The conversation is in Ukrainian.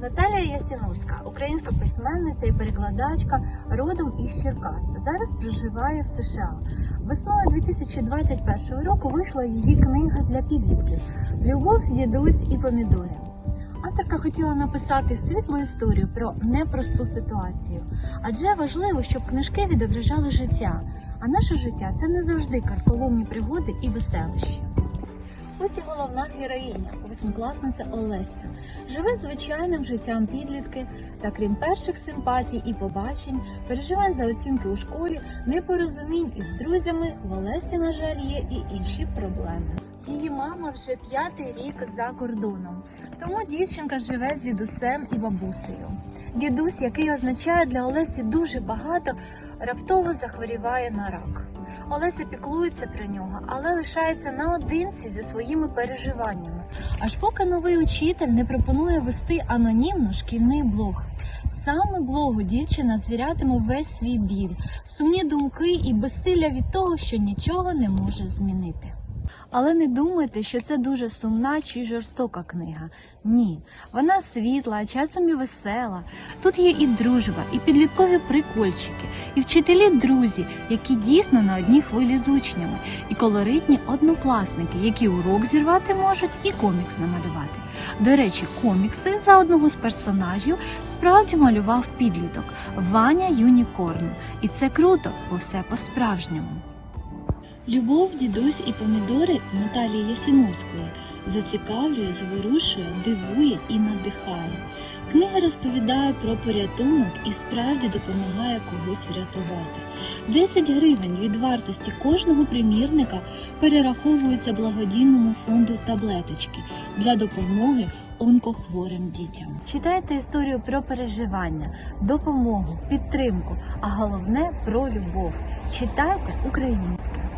Наталія Ясіновська, українська письменниця і перекладачка, родом із Черкас. Зараз проживає в США. Весною 2021 року вийшла її книга для підлітків Любов, дідусь і помідори. Авторка хотіла написати світлу історію про непросту ситуацію, адже важливо, щоб книжки відображали життя. А наше життя це не завжди карколомні пригоди і веселощі. Ось і головна героїня, восьмикласниця Олеся, живе звичайним життям підлітки та крім перших симпатій і побачень, переживань за оцінки у школі, непорозумінь із друзями, в Олесі, на жаль, є і інші проблеми. Її мама вже п'ятий рік за кордоном, тому дівчинка живе з дідусем і бабусею. Дідусь, який означає для Олесі дуже багато, раптово захворіває на рак. Олеся піклується про нього, але лишається наодинці зі своїми переживаннями. Аж поки новий учитель не пропонує вести анонімно шкільний блог. Саме блогу дівчина звірятиме весь свій біль, сумні думки і безсилля від того, що нічого не може змінити. Але не думайте, що це дуже сумна чи жорстока книга. Ні, вона світла, а часом і весела. Тут є і дружба, і підліткові прикольчики, і вчителі друзі, які дійсно на одній хвилі з учнями, і колоритні однокласники, які урок зірвати можуть, і комікс намалювати. До речі, комікси за одного з персонажів справді малював підліток Ваня Юнікорн. І це круто, бо все по-справжньому. Любов, дідусь і помідори Наталії Ясіновської зацікавлює, зворушує, дивує і надихає. Книга розповідає про порятунок і справді допомагає когось врятувати. 10 гривень від вартості кожного примірника перераховуються благодійному фонду таблеточки для допомоги онкохворим дітям. Читайте історію про переживання, допомогу, підтримку, а головне про любов. Читайте українське.